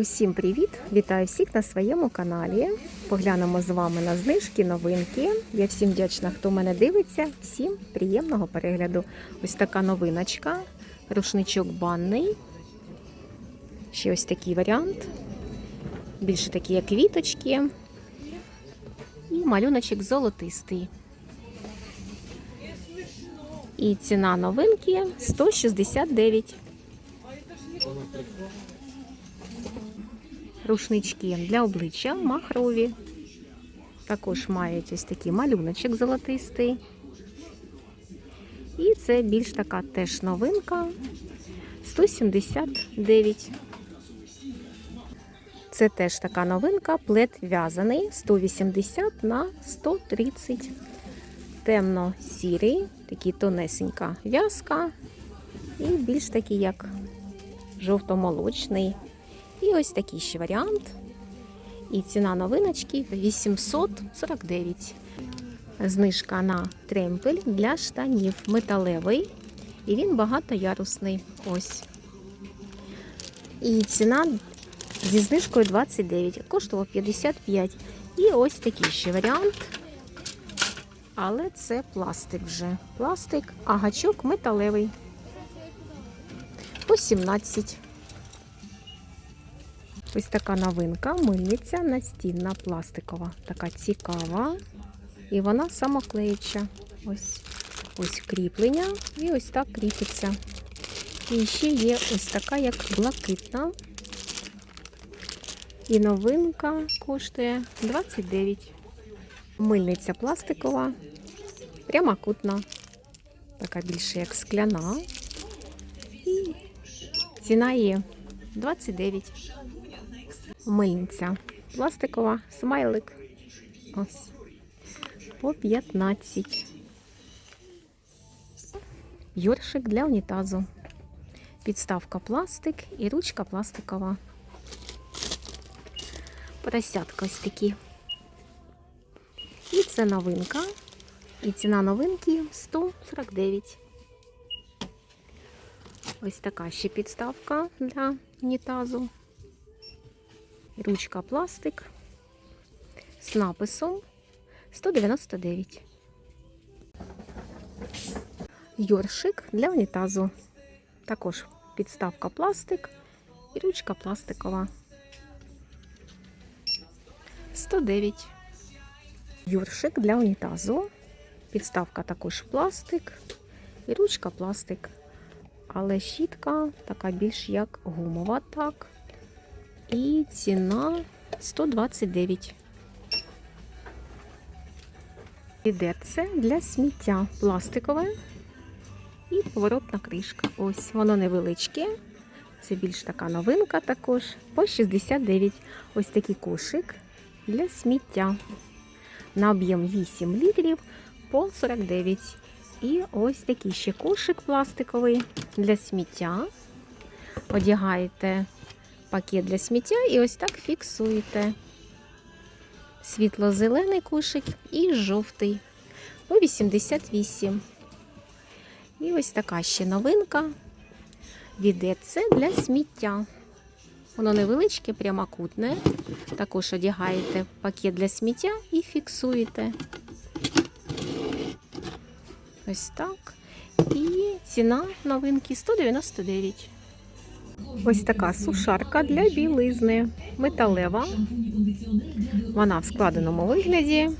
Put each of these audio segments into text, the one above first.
Усім привіт! Вітаю всіх на своєму каналі. Поглянемо з вами на знижки, новинки. Я всім вдячна, хто мене дивиться. Всім приємного перегляду. Ось така новиночка. Рушничок банний. Ще ось такий варіант. Більше такі, як квіточки. І малюночок золотистий. І ціна новинки 169. Рушнички для обличчя махрові. Також мають ось такий малюночок золотистий. І це більш така теж новинка 179. Це теж така новинка, плед в'язаний 180 на 130. Темно-сірий, такий тонесенька в'язка. І більш такий, як жовто-молочний. І ось такий ще варіант. І ціна новиночки 849. Знижка на тремпель для штанів металевий. І він багатоярусний. Ось. І ціна зі знижкою 29. Коштував 55. І ось такий ще варіант. Але це пластик вже. Пластик, а гачок металевий. По 17. Ось така новинка, мильниця настінна пластикова. Така цікава. І вона самоклеюча. Ось ось кріплення. І ось так кріпиться. І ще є ось така, як блакитна. І новинка коштує 29. Мильниця пластикова, прямокутна. Така більше як скляна. І ціна є 29. Мильниця пластикова, смайлик. Ось. По 15. Йоршик для унітазу. Підставка пластик і ручка пластикова. Поросятка ось такі. І це новинка. І ціна новинки 149. Ось така ще підставка для унітазу. Ручка пластик з написом 199. Йоршик для унітазу. Також підставка пластик і ручка пластикова. 109. Йоршик для унітазу. Підставка також пластик і ручка пластик. Але щітка така більш як гумова, так. І ціна 129. Відерце для сміття пластикове і поворотна кришка. Ось воно невеличке. Це більш така новинка також. По 69. Ось такий кошик для сміття. На об'єм 8 літрів по 49. І ось такий ще кошик пластиковий для сміття. Одягаєте пакет для сміття і ось так фіксуєте. Світло-зелений кошик і жовтий по 88. І ось така ще новинка. Відеце для сміття. Воно невеличке, прямокутне. Також одягаєте пакет для сміття і фіксуєте. Ось так. І ціна новинки 199. Ось така сушарка для білизни. Металева. Вона в складеному вигляді.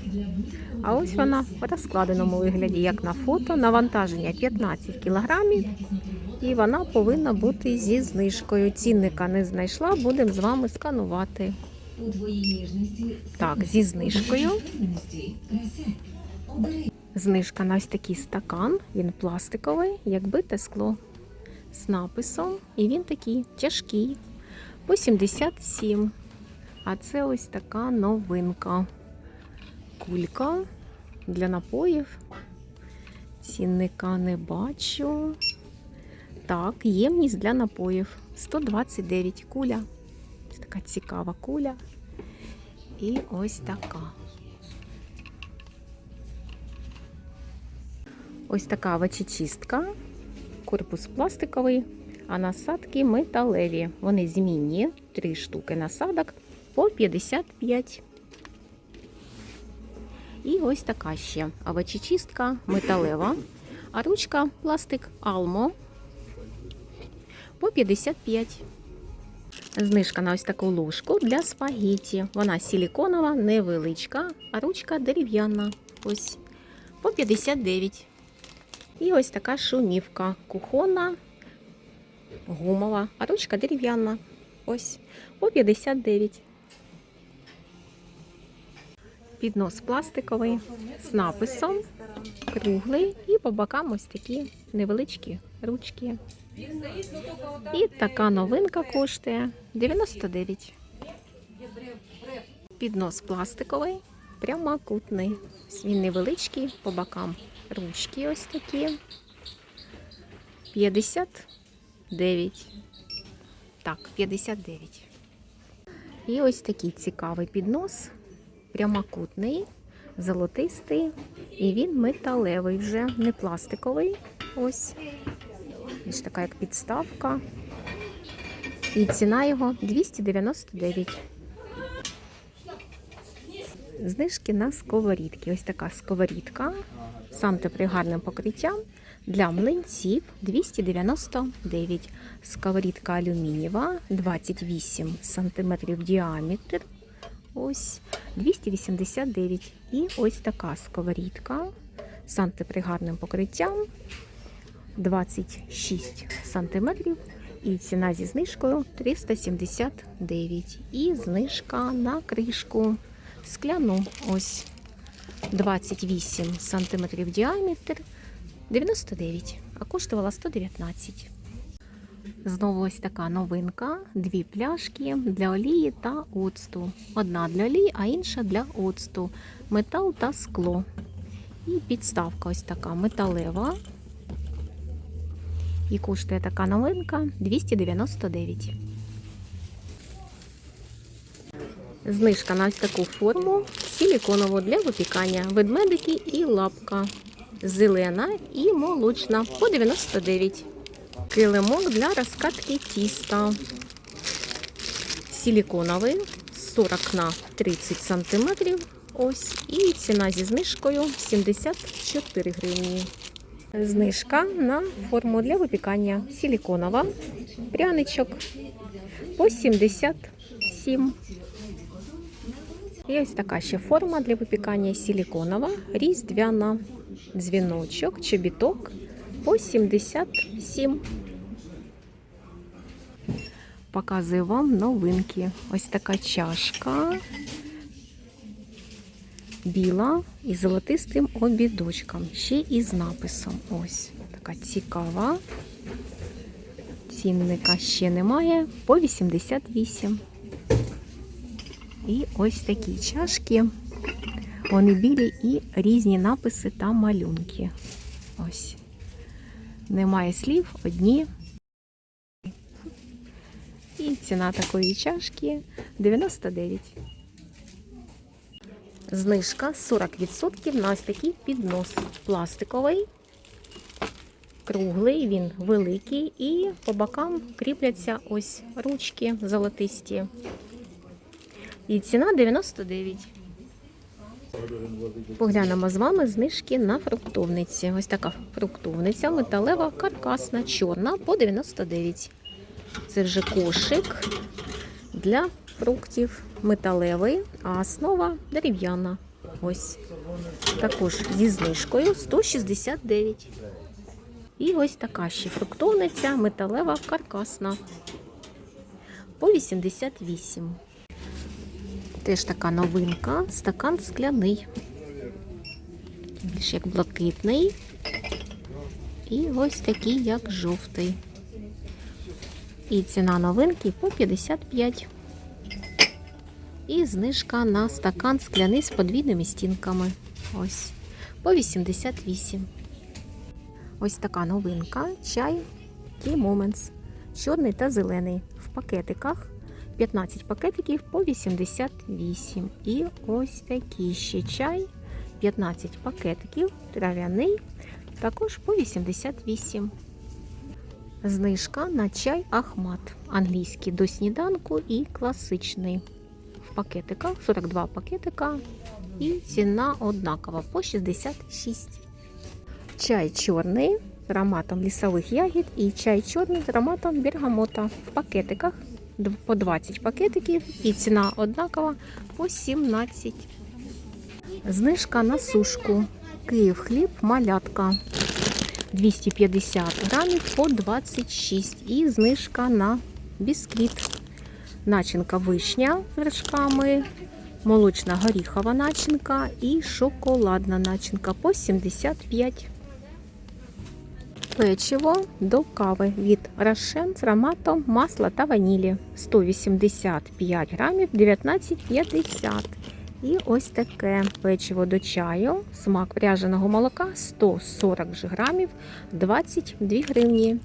А ось вона в розкладеному вигляді, як на фото. Навантаження 15 кг. І вона повинна бути зі знижкою. Цінника не знайшла, будемо з вами сканувати. Так, зі знижкою. Знижка на ось такий стакан. Він пластиковий, як бите скло з написом. І він такий тяжкий. По 77. А це ось така новинка. Кулька для напоїв. Цінника не бачу. Так, ємність для напоїв. 129 куля. Така цікава куля. І ось така. Ось така вачечистка. Корпус пластиковий, а насадки металеві. Вони змінні 3 штуки насадок по 55. І ось така ще овочечистка металева, а ручка пластик Almo по 55. Знижка на ось таку ложку для спагетті. Вона силіконова, невеличка, а ручка дерев'яна. Ось по 59. І ось така шумівка кухонна, гумова, а ручка дерев'яна. Ось по 59. Піднос пластиковий з написом, круглий і по бокам ось такі невеличкі ручки. І така новинка коштує 99. Піднос пластиковий, прямокутний. Він невеличкий по бокам. Ручки ось такі. 59. Так, 59. І ось такий цікавий піднос. Прямокутний, золотистий. І він металевий вже, не пластиковий. Ось. Ось така як підставка. І ціна його 299. Знижки на сковорідки. Ось така сковорідка з антипригарним покриттям для млинців 299. Сковорідка алюмінієва 28 см діаметр. Ось 289. І ось така сковорідка з антипригарним покриттям 26 см. І ціна зі знижкою 379. І знижка на кришку скляну. Ось 28 см діаметр 99, а коштувала 119. Знову ось така новинка. Дві пляшки для олії та оцту. Одна для олії, а інша для оцту. Метал та скло. І підставка ось така металева. І коштує така новинка 299. Знижка на ось таку форму силіконову для випікання. Ведмедики і лапка. Зелена і молочна по 99. Килимок для розкатки тіста. Силіконовий 40 на 30 см. Ось. І ціна зі знижкою 74 гривні. Знижка на форму для випікання силіконова. Пряничок по 77. І ось така ще форма для випікання силіконова, різдвяна, дзвіночок, чобіток по 77. Показую вам новинки. Ось така чашка біла і золотистим обідочком. Ще і з написом. Ось така цікава. Цінника ще немає. По 88. І ось такі чашки. Вони білі і різні написи та малюнки. Ось. Немає слів, одні. І ціна такої чашки 99. Знижка 40% на ось такий піднос. Пластиковий, круглий, він великий, і по бокам кріпляться ось ручки золотисті. І ціна 99. Поглянемо з вами знижки на фруктовниці. Ось така фруктовниця металева, каркасна, чорна по 99. Це вже кошик для фруктів металевий, а основа дерев'яна. Ось. Також зі знижкою 169. І ось така ще фруктовниця металева, каркасна по 88. Теж така новинка, стакан скляний. Більш як блакитний. І ось такий, як жовтий. І ціна новинки по 55. І знижка на стакан скляний з подвійними стінками. Ось. По 88. Ось така новинка. Чай Tea Moments. Чорний та зелений. В пакетиках. 15 пакетиків по 88. І ось такий ще чай. 15 пакетиків. Трав'яний. Також по 88. Знижка на чай Ахмат. Англійський до сніданку і класичний. В пакетиках 42 пакетика. І ціна однакова по 66. Чай чорний з ароматом лісових ягід і чай чорний з ароматом бергамота в пакетиках по 20 пакетиків і ціна однакова по 17. Знижка на сушку. Київ хліб малятка 250 грамів по 26 і знижка на бісквіт. Начинка вишня з вершками, молочна горіхова начинка і шоколадна начинка по 75. Печиво до кави від Рошен з ароматом масла та ванілі 185 грамів 19,50. І ось таке печиво до чаю, смак пряженого молока 140 грамів 22 гривні.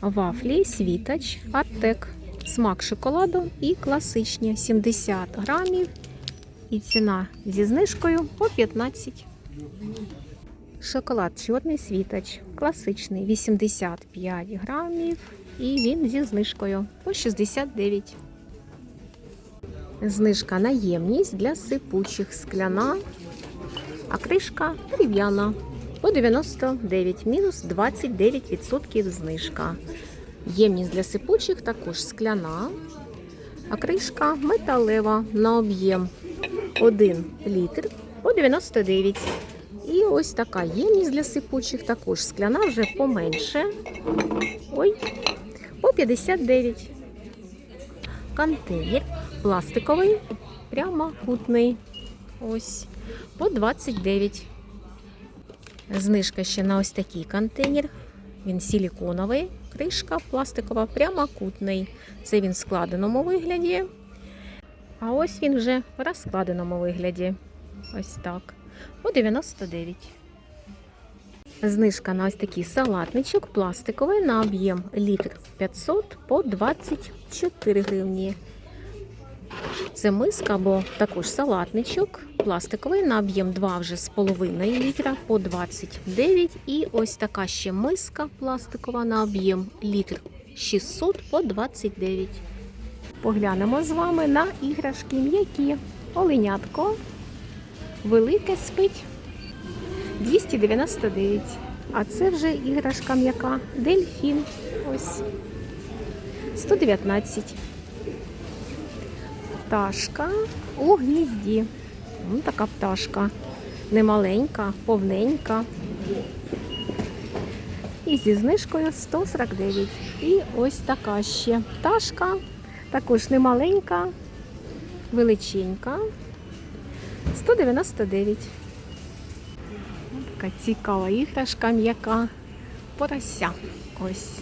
Вафлі світоч Артек. Смак шоколаду і класичні 70 грамів. І ціна зі знижкою по 15. Шоколад чорний світоч. Класичний 85 грамів. І він зі знижкою по 69. Знижка на ємність для сипучих скляна, а кришка дерев'яна по 99, мінус 29% знижка. Ємність для сипучих також скляна, а кришка металева на об'єм 1 літр по 99. Ось така ємність для сипучих, також скляна, вже поменше. Ой, по 59. Контейнер пластиковий, прямокутний. Ось по 29. Знижка ще на ось такий контейнер. Він силіконовий, кришка пластикова, прямокутний. Це він в складеному вигляді. А ось він вже в розкладеному вигляді. Ось так. По 99. Знижка на ось такий салатничок пластиковий на об'єм літр 500 по 24 гривні. Це миска або також салатничок пластиковий на об'єм 2 вже з половиною літра по 29. І ось така ще миска пластикова на об'єм літр 600 по 29. Поглянемо з вами на іграшки м'які. Оленятко велике спить 299. А це вже іграшка м'яка. Дельфін. Ось 119. Пташка у гнізді. М, така пташка. Немаленька, повненька. І зі знижкою 149. І ось така ще пташка. Також немаленька, величенька. 199. Така цікава іграшка м'яка. Порося. Ось.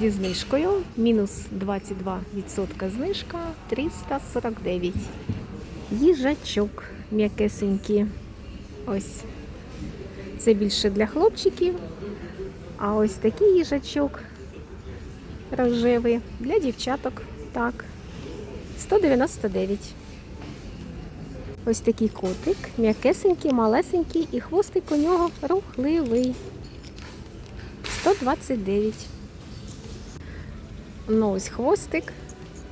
Зі знижкою мінус 22% знижка 349. Їжачок м'якесенький. Ось. Це більше для хлопчиків. А ось такий їжачок рожевий для дівчаток. Так. 199. Ось такий котик, м'якесенький, малесенький, і хвостик у нього рухливий. 129. Ну, ось хвостик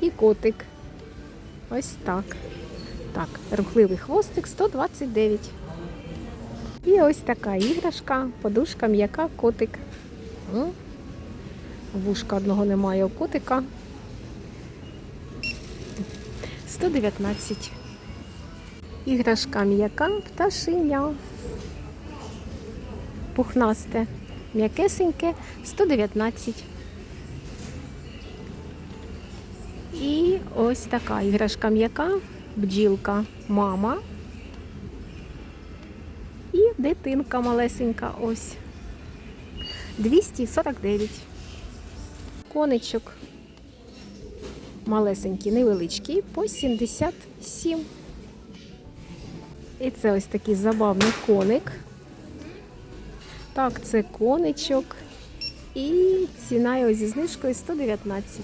і котик. Ось так. Так, рухливий хвостик 129. І ось така іграшка, подушка м'яка, котик. Вушка одного немає у котика. 119. Іграшка м'яка, пташеня. Пухнасте, м'якесеньке 119. І ось така іграшка м'яка, бджілка, мама. І дитинка малесенька ось. 249. Коничок. Малесенький, невеличкий, по 77. І це ось такий забавний коник. Так, це коничок. І ціна його зі знижкою 119.